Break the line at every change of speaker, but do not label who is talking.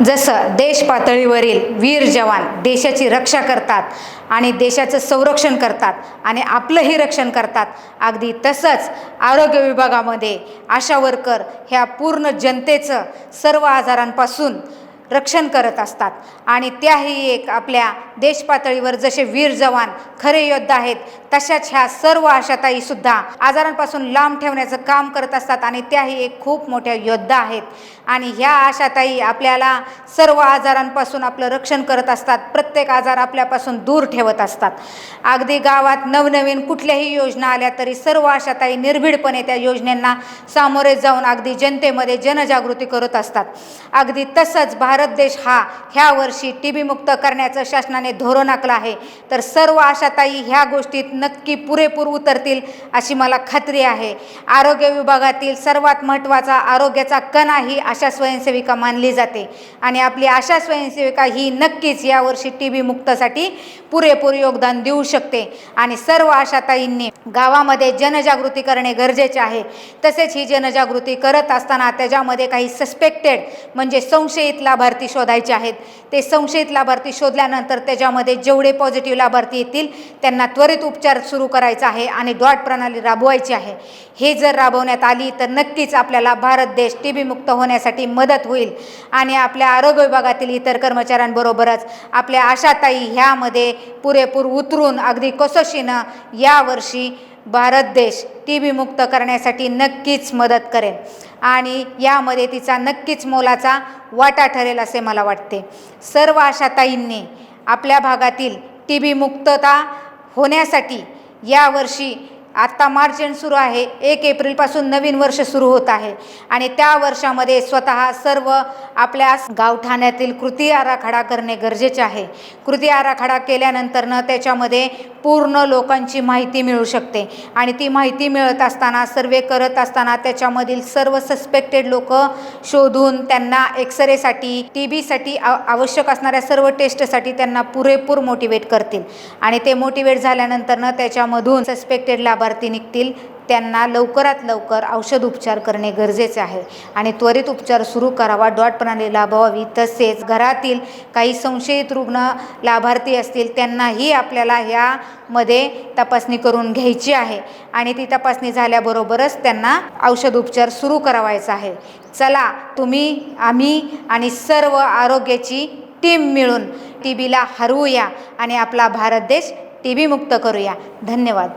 जसं देश पातळीवरील वीर जवान देशाची रक्षा करतात आणि देशाचं संरक्षण करतात आणि आपलंही रक्षण करतात अगदी तसंच आरोग्य विभागामध्ये आशा वर्कर ह्या पूर्ण जनतेचं सर्व आजारांपासून रक्षण करत असतात. आणि त्याही एक आपल्या देशपातळीवर जसे वीर जवान खरे योद्धा आहेत तशाच ह्या सर्व आशाताईसुद्धा आजारांपासून लांब ठेवण्याचं काम करत असतात आणि त्याही एक खूप मोठ्या योद्धा आहेत. आणि ह्या आशाताई आपल्याला सर्व आजारांपासून आपलं रक्षण करत असतात प्रत्येक आजार आपल्यापासून दूर ठेवत असतात. अगदी गावात नवनवीन कुठल्याही योजना आल्या तरी सर्व आशाताई निर्भीडपणे त्या योजनांना सामोरे जाऊन अगदी जनतेमध्ये जनजागृती करत असतात. अगदी तसंच भारत देश हा ह्या वर्षी टी बी मुक्त करण्याचं शासनाने धोरण आखलं आहे. तर सर्व आशाताई ह्या गोष्टीत नक्की पुरेपूर उतरतील अशी मला खात्री आहे. आरोग्य विभागातील सर्वात महत्त्वाचा आरोग्याचा कणा ही आशा स्वयंसेविका मानली जाते. आणि आपली आशा स्वयंसेविका ही नक्कीच यावर्षी टी बी मुक्तसाठी पुरेपूर योगदान देऊ शकते. आणि सर्व आशाताईंनी गावामध्ये जनजागृती करणे गरजेचे आहे. तसेच ही जनजागृती करत असताना त्याच्यामध्ये काही सस्पेक्टेड म्हणजे संशयित लाभार्थी लाभार्थी शोधायचे आहेत. ते संशयित लाभार्थी शोधल्यानंतर त्याच्यामध्ये जेवढे पॉझिटिव्ह लाभार्थी येतील त्यांना त्वरित उपचार सुरू करायचा आहे आणि डॉट प्रणाली राबवायची आहे. हे जर राबवण्यात आली तर नक्कीच आपल्याला भारत देश टी बी मुक्त होण्यासाठी मदत होईल. आणि आपल्या आरोग्य विभागातील इतर कर्मचाऱ्यांबरोबरच आपल्या आशाताई ह्यामध्ये पुरेपूर उतरून अगदी कसोशीनं यावर्षी भारत देश टी बी मुक्त करण्यासाठी नक्कीच मदत करेल. आणि यामध्ये तिचा नक्कीच मोलाचा वाटा ठरेल असे मला वाटते. सर्व आशाताईंनी आपल्या भागातील टी बी मुक्तता होण्यासाठी यावर्षी आत्ता मार्च एंड सुरू आहे. एक एप्रिलपासून नवीन वर्ष सुरू होत आहे. आणि त्या वर्षामध्ये स्वतः सर्व आपल्या गावठाण्यातील कृती आराखडा करणे गरजेचे आहे. कृती आराखडा केल्यानंतरनं त्याच्यामध्ये पूर्ण लोकांची माहिती मिळू शकते आणि ती माहिती मिळत असताना सर्वे करत असताना त्याच्यामधील सर्व सस्पेक्टेड लोक शोधून त्यांना एक्सरेसाठी टी बीसाठी आवश्यक असणाऱ्या सर्व टेस्टसाठी त्यांना पुरेपूर मोटिवेट करतील. आणि ते मोटिवेट झाल्यानंतरनं त्याच्यामधून सस्पेक्टेड लाभार्थी निघतील. त्यांना लवकरात लवकर औषध उपचार करणे गरजेचे आहे. आणि त्वरित उपचार सुरू करावा डॉट प्रणाली लाभावी. तसेच घरातील काही संशयित रुग्ण लाभार्थी असतील त्यांनाही आपल्याला ह्यामध्ये तपासणी करून घ्यायची आहे. आणि ती तपासणी झाल्याबरोबरच त्यांना औषध उपचार सुरू करावायचा आहे. चला तुम्ही आम्ही आणि सर्व आरोग्याची टीम मिळून टी बीला हरवूया आणि आपला भारत देश टी बी मुक्त करूया. धन्यवाद.